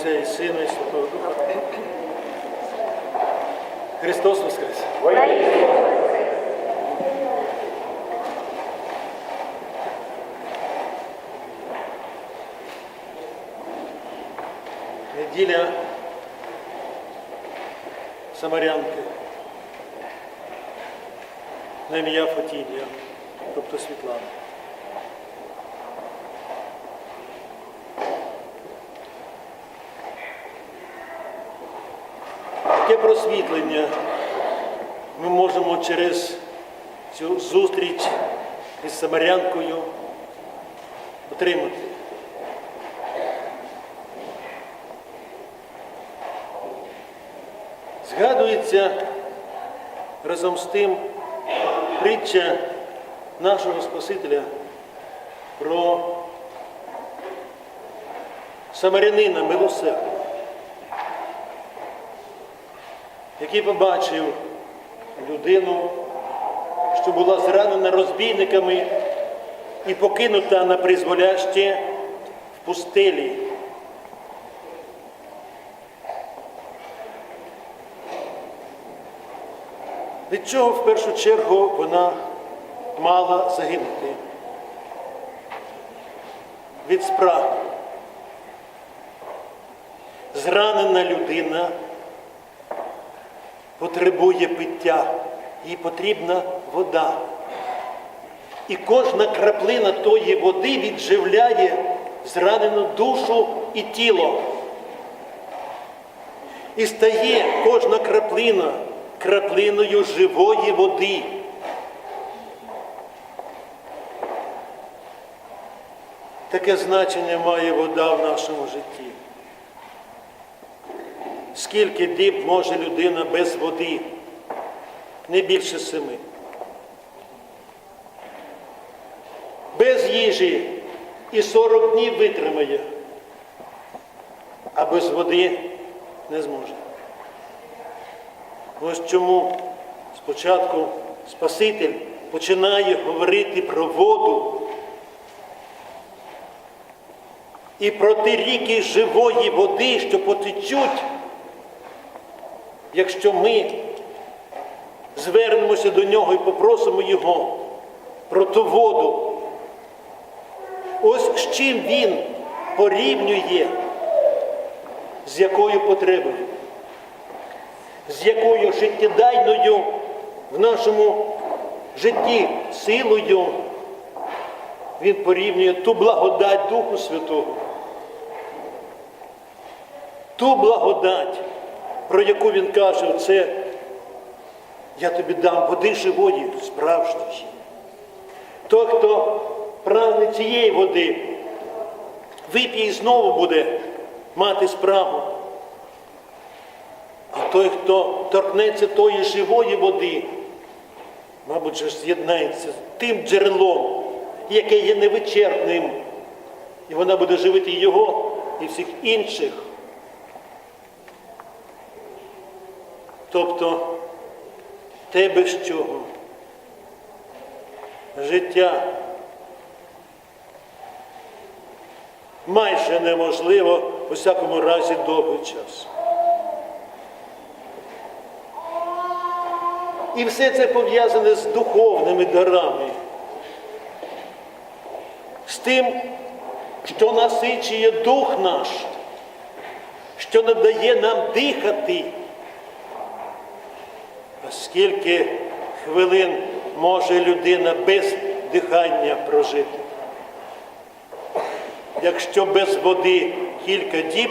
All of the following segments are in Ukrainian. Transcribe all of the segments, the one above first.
Отця і Сина, і Святого Духа. Христос Воскрес! Неділя Самарянки на ім'я Фатілія, тобто Світлана. Просвітлення ми можемо через цю зустріч із Самарянкою отримати. Згадується разом з тим притча нашого Спасителя про самарянина милосердного, який побачив людину, що була зранена розбійниками і покинута на призволяще в пустелі. Від чого в першу чергу вона мала загинути? Від спрагу. Зранена людина потребує пиття, їй потрібна вода. І кожна краплина тої води відживляє зранену душу і тіло. І стає кожна краплина краплиною живої води. Таке значення має вода в нашому житті. Скільки діб може людина без води? Не більше семи. Без їжі і 40 днів витримає, а без води не зможе. Ось чому спочатку Спаситель починає говорити про воду і про ті ріки живої води, що потечуть, якщо ми звернемося до нього і попросимо Його про ту воду. Ось з чим він порівнює, з якою потребою з якою життєдайною в нашому житті силою він порівнює ту благодать Духу Святого. Ту благодать, про яку він каже, це я тобі дам води живої, справжньої. Той, хто прагне цієї води, вип'є і знову буде мати справу. А той, хто торкнеться тої живої води, мабуть, же з'єднається з тим джерелом, яке є невичерпним, і вона буде живити його і всіх інших. Тобто те без чого життя майже неможливо у всякому разі довгий час. І все це пов'язане з духовними дарами, з тим, що насичує дух наш, що надає нам дихати. Скільки хвилин може людина без дихання прожити? Якщо без води кілька діб,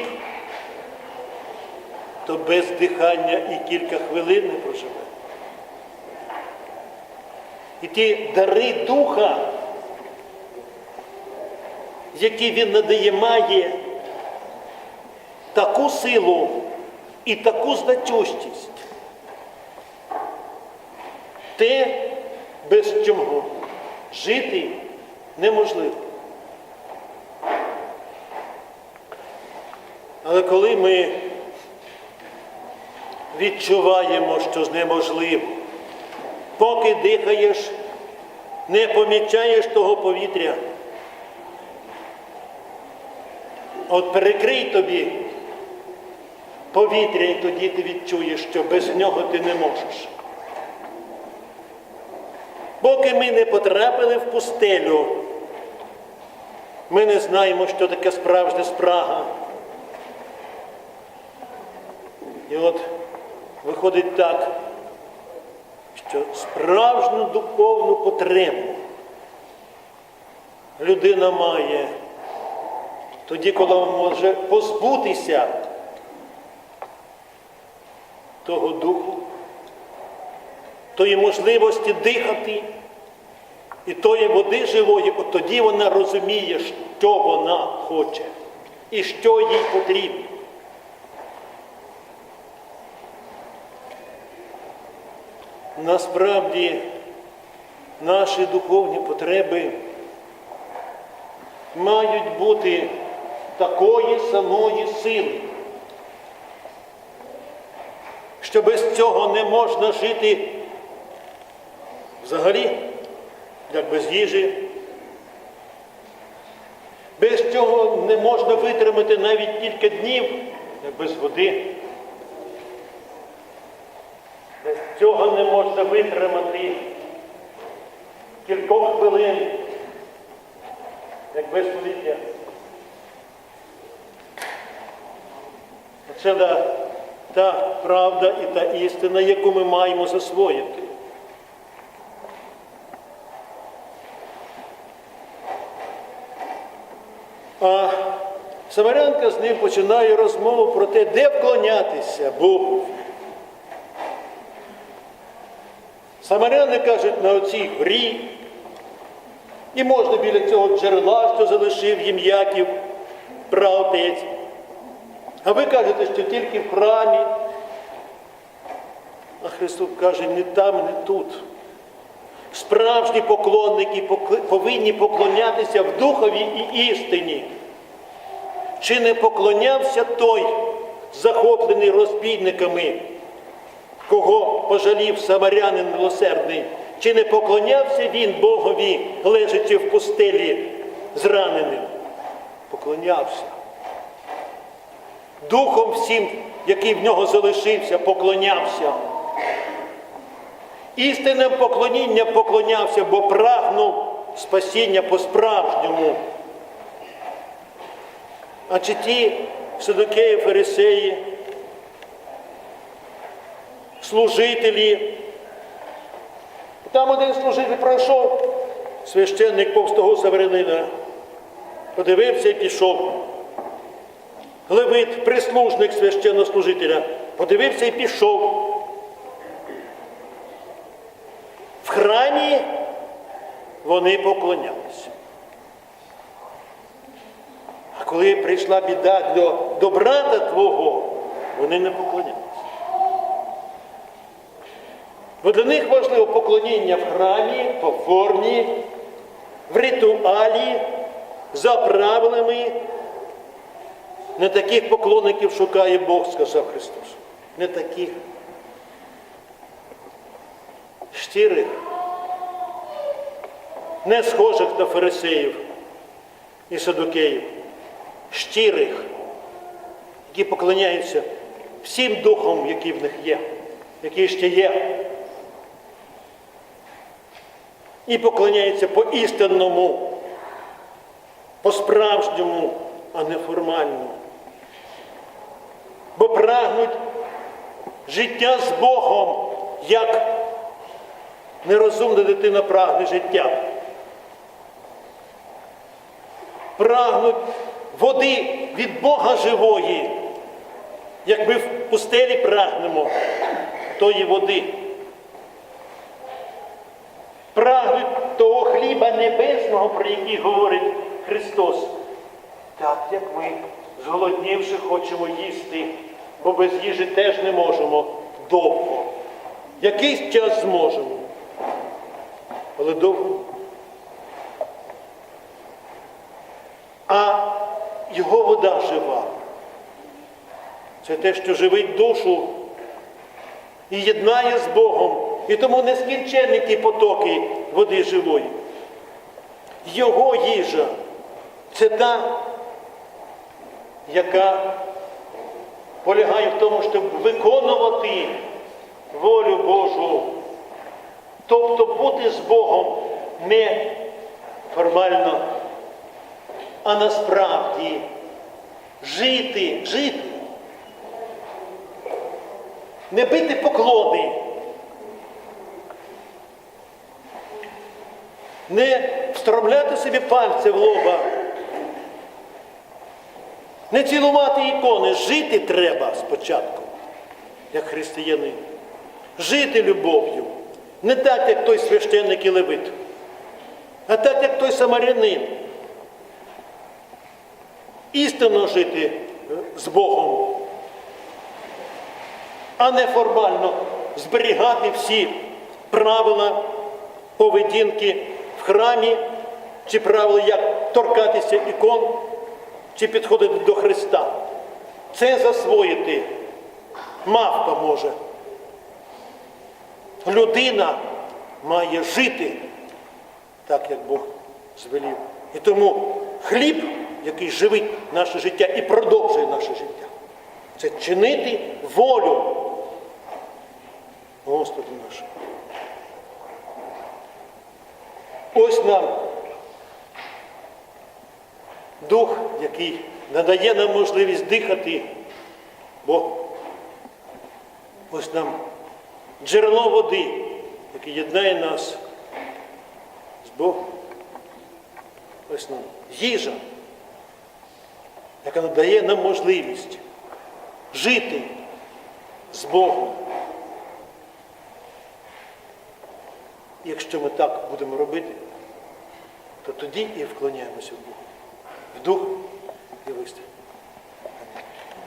то без дихання і кілька хвилин не проживе. І ті дари духа, які він надає, має таку силу і таку значущість. Те, без чого жити неможливо. Але коли ми відчуваємо, що неможливо, поки дихаєш, не помічаєш того повітря. От перекрий тобі повітря, і тоді ти відчуєш, що без нього ти не можеш. Поки ми не потрапили в пустелю, ми не знаємо, що таке справжня спрага. І от виходить так, що справжню духовну потребу людина має тоді, коли може позбутися того духу, тої можливості дихати і тої води живої, от тоді вона розуміє, що вона хоче і що їй потрібно. Насправді наші духовні потреби мають бути такої самої сили, що без цього не можна жити взагалі, як без їжі. Без цього не можна витримати навіть кілька днів, як без води. Без цього не можна витримати кількох хвилин, як без повітря. Це та, правда і та істина, яку ми маємо засвоїти. А Самарянка з ним починає розмову про те, де вклонятися Богу. Самаряни кажуть на оцій горі, і можна біля цього джерела, що залишив їм Яків, праотець. А ви кажете, що тільки в храмі. А Христос каже, не там, не тут. Справжні поклонники повинні поклонятися в духові і істині. Чи не поклонявся той, захоплений розбійниками, кого пожалів самарянин милосердний? Чи не поклонявся він Богові, лежачи в пустелі зраненим? Поклонявся. Духом всім, який в нього залишився, поклонявся. Істинним поклонінням поклонявся, бо прагнув спасіння по-справжньому. А чи ті садокеї, фарисеї, служителі, там один служитель пройшов, священник повстого северянина, подивився і пішов. Левит, прислужник священнослужителя, подивився і пішов. В храмі вони поклонялися. Коли прийшла біда до, до брата твого, вони не поклонялися. Бо для них важливо поклоніння в храмі, по формі, в ритуалі, за правилами. Не таких поклонників шукає Бог, сказав Христос. Не таких. Щирих, не схожих на фарисеїв і садокеїв, щирих, які поклоняються всім духом, які в них є, які ще є. І поклоняються по істинному, по справжньому, а не формальному. Бо прагнуть життя з Богом, як нерозумна дитина прагне життя. Прагнуть води від Бога живої, як ми в пустелі прагнемо тої води. Прагнуть того хліба небесного, про який говорить Христос. Так як ми, зголоднівши, хочемо їсти, бо без їжі теж не можемо довго. Якийсь час зможемо, але довго. А його вода жива. Це те, що живить душу і єднає з Богом. І тому нескінченні ті потоки води живої. Його їжа це та, яка полягає в тому, щоб виконувати волю Божу. Тобто бути з Богом не формально, а насправді жити, жити. Не бити поклони. Не встромляти собі пальці в лоба. Не цілувати ікони. Жити треба спочатку, як християнин. Жити любов'ю. Не так, як той священник і левит, а так, як той самарянин. Істинно жити е, з Богом, а не формально зберігати всі правила поведінки в храмі, чи правила, як торкатися ікон, чи підходити до Христа. Це засвоїти мавпа може. Людина має жити так, як Бог звелів. І тому хліб, який живить наше життя і продовжує наше життя, це чинити волю Господа нашого. Ось нам дух, який надає нам можливість дихати, бо ось нам джерело води, яке єднає нас з Богом. Ось нам їжа, яка надає нам можливість жити з Богом. Якщо ми так будемо робити, то тоді і вклоняємося в Бога. В дух і в істину.